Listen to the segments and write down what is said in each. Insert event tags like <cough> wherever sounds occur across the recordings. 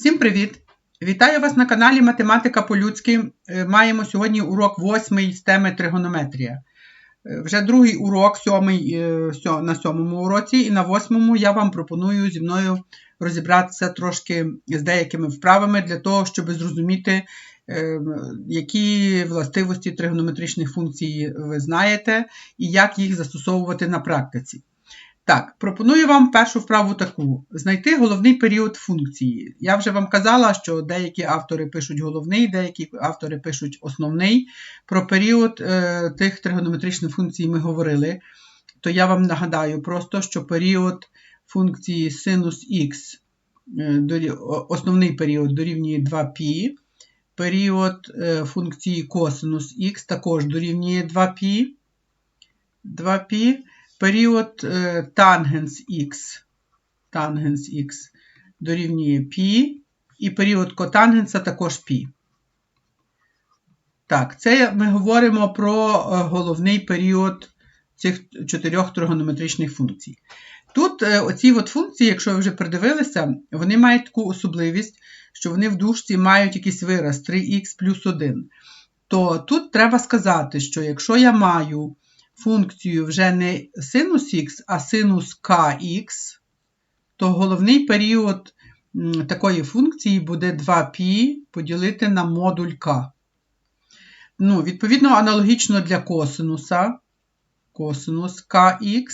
Всім привіт! Вітаю вас на каналі Математика по-людськи. Е, Маємо сьогодні урок 8 з теми тригонометрія. Е, Вже другий урок, сьомий, е, на сьомому уроці, і на восьмому я вам пропоную зі мною розібратися трошки з деякими вправами для того, щоб зрозуміти, які властивості тригонометричних функцій ви знаєте і як їх застосовувати на практиці. Так, пропоную вам першу вправу таку: знайти головний період функції. Я вже вам казала, що деякі автори пишуть головний, деякі автори пишуть основний. Про період е, тих тригонометричних функцій ми говорили. То я вам нагадаю просто, що період функції синус х, е, дорі- о- основний період дорівнює 2π, період е, функції косинус х також дорівнює 2π. 2π період е, тангенс х, тангенс х дорівнює π, і період котангенса також π. Так, це ми говоримо про е, головний період цих чотирьох тригонометричних функцій. Тут е, оці от функції, якщо ви вже придивилися, вони мають таку особливість, що вони в дужці мають якийсь вираз 3х плюс 1. То тут треба сказати, що якщо я маю функцію вже не синус х, а синус kx, то головний період такої функції буде 2π поділити на модуль k. Ну, відповідно, аналогічно для косинуса. Косинус kx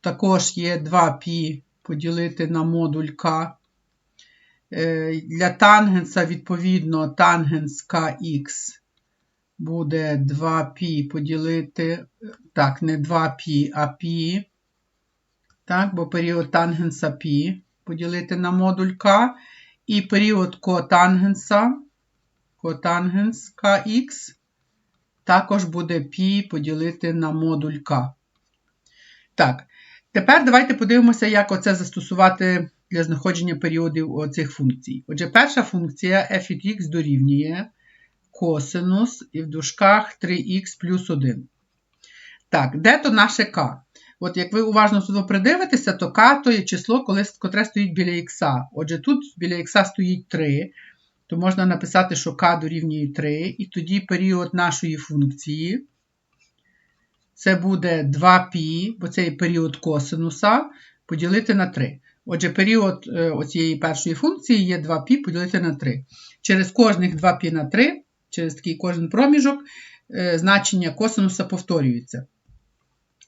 також є 2π поділити на модуль k. Е, Для тангенса, відповідно, тангенс kx буде 2π поділити, так, не 2π, а π. Так, бо період тангенса π поділити на модуль k. І період котангенса, котангенс kx, також буде π поділити на модуль k. Так, тепер давайте подивимося, як оце застосувати для знаходження періодів оцих функцій. Отже, перша функція f від x дорівнює косинус і в дужках 3х плюс 1. Так, де то наше k? От як ви уважно сюди придивитеся, то k то є число, коли, котре стоїть біля х. Отже, тут біля х стоїть 3, то можна написати, що k дорівнює 3, і тоді період нашої функції це буде 2π, бо це є період косинуса, поділити на 3. Отже, період е, оцієї першої функції є 2π поділити на 3. Через кожних 2π на 3, через такий кожен проміжок, е, значення косинуса повторюється.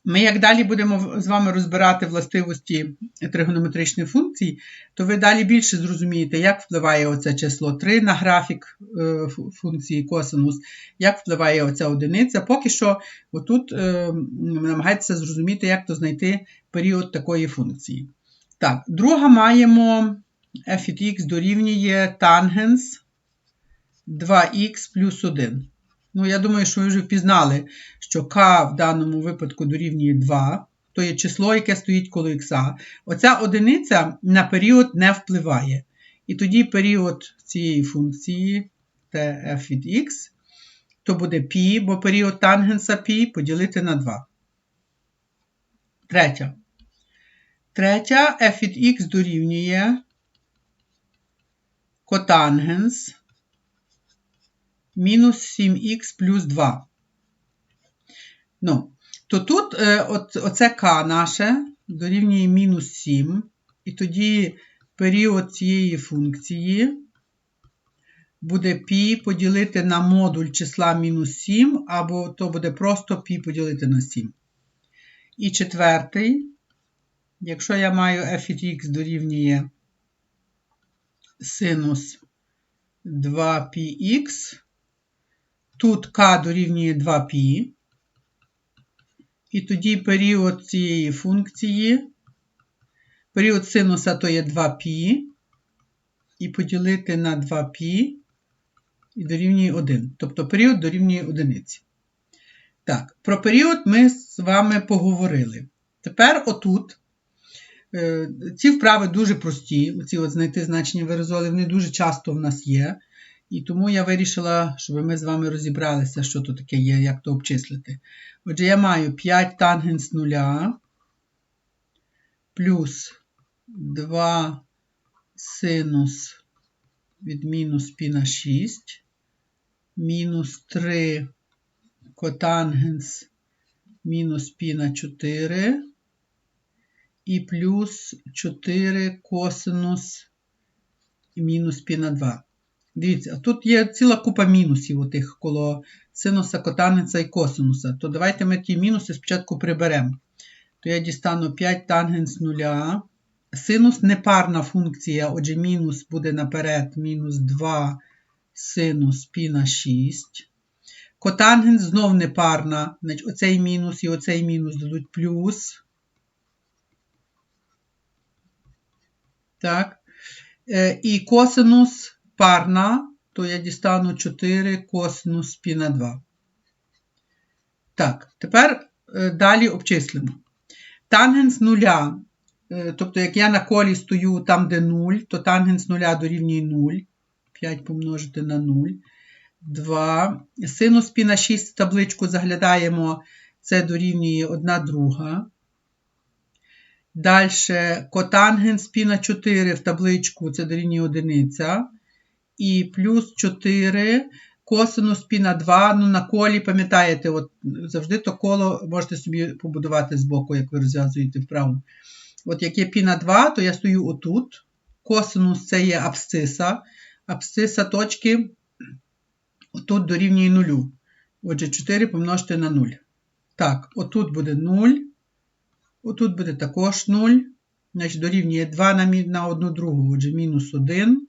Ми, як далі будемо з вами розбирати властивості тригонометричних функцій, то ви далі більше зрозумієте, як впливає оце число 3 на графік е, функції косинус, як впливає оця одиниця. Поки що отут е, намагається зрозуміти, як то знайти період такої функції. Так, друга маємо f від x дорівнює тангенс 2х плюс 1. Ну, я думаю, що ви вже впізнали, що k в даному випадку дорівнює 2, то є число, яке стоїть коло х. Оця одиниця на період не впливає. І тоді період цієї функції f від x, то буде π, бо період тангенса π поділити на 2. Третя. Третя f від x дорівнює котангенс мінус 7х плюс 2. Ну, то тут е, от, оце k наше дорівнює мінус 7, і тоді період цієї функції буде π поділити на модуль числа мінус 7, або то буде просто π поділити на 7. І четвертий, якщо я маю f від x дорівнює синус 2πx, тут k дорівнює 2π, і тоді період цієї функції, період синуса то є 2π, і поділити на 2π і дорівнює 1. Тобто період дорівнює 1. Так, про період ми з вами поговорили. Тепер отут. е, Ці вправи дуже прості, оці от знайти значення виразолів, вони дуже часто в нас є. І тому я вирішила, щоб ми з вами розібралися, що то таке є, як то обчислити. Отже, я маю 5 тангенс 0 плюс 2 синус від мінус пі на 6, мінус 3 котангенс мінус пі на 4, і плюс 4 косинус мінус пі на 2. Дивіться, тут є ціла купа мінусів у тих коло синуса, котангенса і косинуса. То давайте ми ті мінуси спочатку приберемо. То я дістану 5 тангенс 0. Синус непарна функція, отже, мінус буде наперед, мінус 2 синус π на 6. Котангенс знов непарна. Значить, оцей мінус і оцей мінус дадуть плюс. Так. Е, І косинус парна, то я дістану 4 косинус пі на 2. Так, тепер е, далі обчислимо. Тангенс нуля, е, тобто, як я на колі стою там, де 0, то тангенс нуля дорівнює 0, 5 помножити на 0. 2. Синус пі на 6 в табличку заглядаємо, це дорівнює 1 друга. Далі котангенс пі на 4 в табличку це дорівнює 1. І плюс 4 косинус π на 2. Ну, на колі, пам'ятаєте, от завжди то коло можете собі побудувати збоку, як ви розв'язуєте вправо. От як є π на 2, то я стою отут. Косинус це є абсциса. Абсциса точки отут дорівнює 0. Отже, 4 помножити на 0. Так, отут буде 0. Отут буде також 0. Значить, дорівнює 2 на, на 1 другу. Отже, мінус 1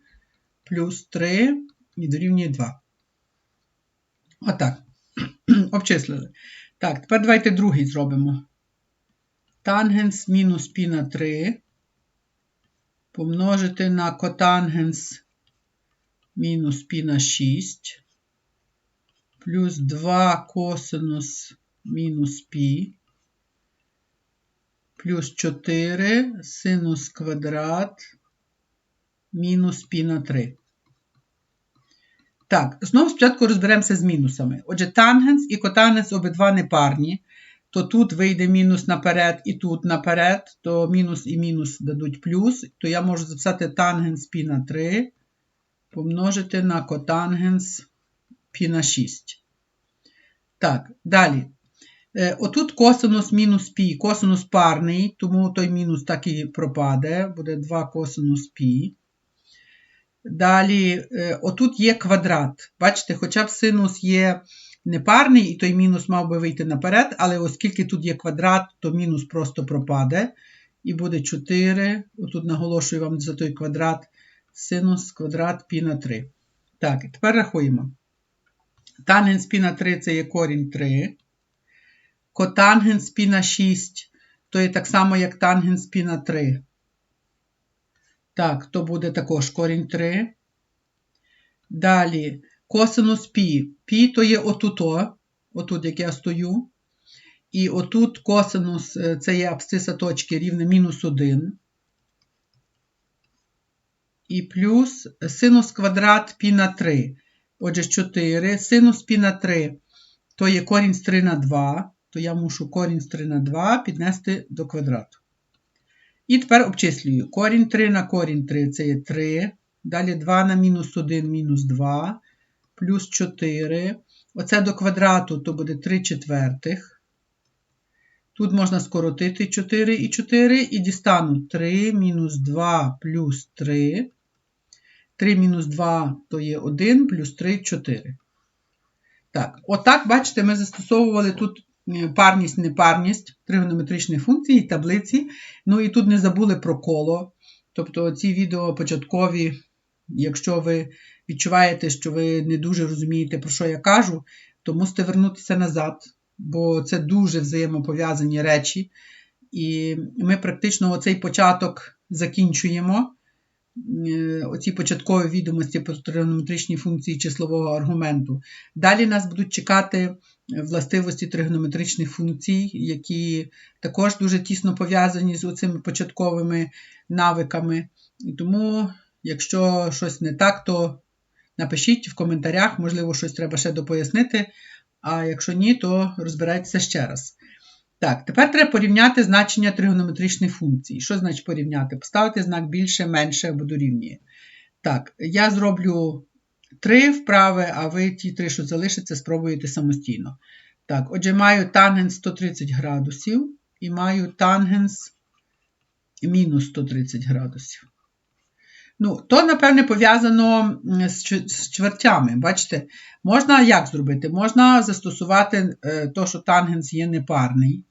плюс 3 і дорівнює 2. Отак. <clears throat> Обчислили. Так, тепер давайте другий зробимо. Тангенс мінус пі на 3. Помножити на котангенс мінус пі на 6. Плюс 2 косинус мінус пі. Плюс 4 синус квадрат мінус пі на 3. Так, знову спочатку розберемося з мінусами. Отже, тангенс і котангенс обидва непарні. То тут вийде мінус наперед і тут наперед, то мінус і мінус дадуть плюс, то я можу записати тангенс пі на 3 помножити на котангенс пі на 6. Так, далі. Е, отут косинус мінус пі, косинус парний, тому той мінус так і пропаде, буде 2 косинус пі. Далі, е, отут є квадрат. Бачите, хоча б синус є непарний, і той мінус мав би вийти наперед, але оскільки тут є квадрат, то мінус просто пропаде. І буде 4. Отут наголошую вам за той квадрат синус квадрат пі на 3. Так, тепер рахуємо. Тангенс пі на 3 це є корінь 3. Котангенс пі на 6, то є так само, як тангенс пі на 3. Так, то буде також корінь 3. Далі косинус пі. Пі то є отуто, отут, як я стою. І отут косинус е, це є абсциса точки рівне мінус 1. І плюс синус квадрат пі на 3. Отже, 4. Синус пі на 3, то є корінь з 3 на 2, то я мушу корінь з 3 на 2 піднести до квадрату. І тепер обчислюю. Корінь 3 на корінь 3 це є 3. Далі 2 на мінус 1 мінус 2, плюс 4. Оце до квадрату то буде 3 четвертих. Тут можна скоротити 4 і 4 і дістану 3 мінус 2 плюс 3. 3 мінус 2 то є 1, плюс 3 4. Так, отак, бачите, ми застосовували тут парність, непарність тригонометричних функцій, таблиці. Ну і тут не забули про коло. Тобто ці відео початкові, якщо ви відчуваєте, що ви не дуже розумієте, про що я кажу, то мусите вернутися назад, бо це дуже взаємопов'язані речі. І ми практично оцей початок закінчуємо. Е, оці початкові відомості про тригонометричні функції числового аргументу. Далі нас будуть чекати властивості тригонометричних функцій, які також дуже тісно пов'язані з цими початковими навиками. Тому, якщо щось не так, то напишіть в коментарях, можливо, щось треба ще допояснити. А якщо ні, то розбирайтеся ще раз. Так, тепер треба порівняти значення тригонометричних функцій. Що значить порівняти? Поставити знак більше, менше або дорівнює. Так, я зроблю три вправи, а ви ті три, що залишаться, спробуєте самостійно. Так, отже, маю тангенс 130 градусів і маю тангенс мінус 130 градусів. Ну, то, напевне, пов'язано з чвертями. Бачите, можна як зробити? Можна застосувати е, то, що тангенс є непарний.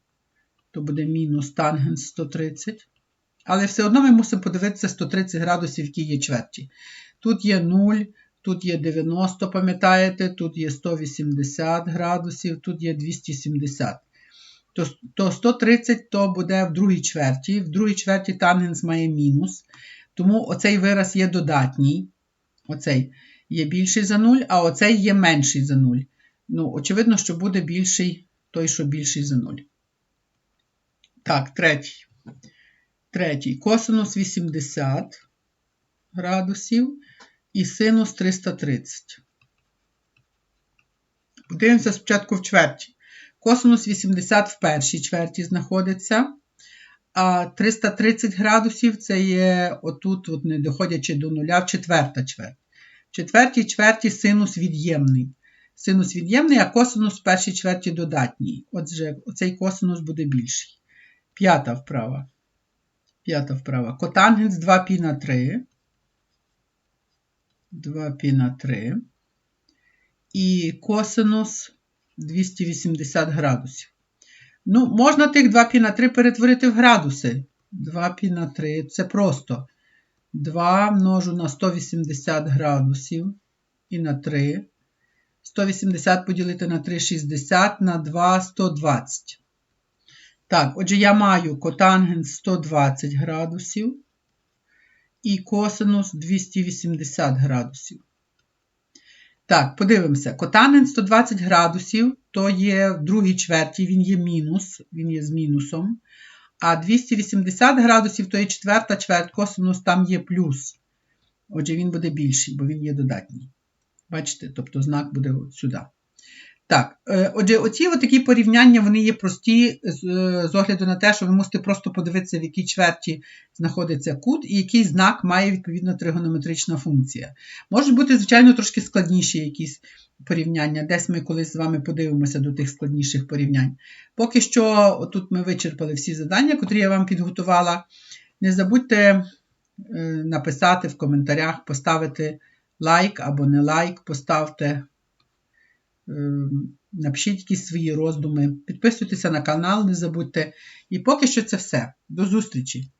То буде мінус тангенс 130. Але все одно ми мусимо подивитися 130 градусів, які є чверті. Тут є 0, тут є 90, пам'ятаєте, тут є 180 градусів, тут є 270. То, то 130 то буде в другій чверті. В другій чверті тангенс має мінус. Тому оцей вираз є додатній. Оцей є більший за 0, а оцей є менший за 0. Ну, очевидно, що буде більший той, що більший за 0. Так, третій. Третій. Косинус 80 градусів і синус 330. Подивимося спочатку в чверті. Косинус 80 в першій чверті знаходиться. А 330 градусів це є отут, от не доходячи до нуля, в четверта чверть. В четвертій чверті синус від'ємний. Синус від'ємний, а косинус в першій чверті додатній. Отже, оцей косинус буде більший. П'ята вправа. П'ята вправа. Котангенс 2π на 3. 2π на 3. І косинус 280 градусів. Ну, можна тих 2 π на 3 перетворити в градуси. 2 π на 3 це просто 2 множу на 180 градусів і на 3. 180 поділити на 3 60 на 2 120. Так, отже, я маю котангенс 120 градусів і косинус 280 градусів. Так, подивимося. Котанин 120 градусів, то є в другій чверті, він є мінус, він є з мінусом. А 280 градусів то є четверта чверть, косинус там є плюс. Отже, він буде більший, бо він є додатній. Бачите, тобто знак буде от сюди. Так, е, отже, оці такі порівняння вони є прості з, е, з огляду на те, що ви мусите просто подивитися, в якій чверті знаходиться кут і який знак має відповідно тригонометрична функція. Можуть бути, звичайно, трошки складніші якісь порівняння. Десь ми колись з вами подивимося до тих складніших порівнянь. Поки що, тут ми вичерпали всі завдання, котрі я вам підготувала. Не забудьте е, написати в коментарях, поставити лайк або не лайк, поставте. Ем, напишіть якісь свої роздуми, підписуйтеся на канал, не забудьте. І поки що це все. До зустрічі!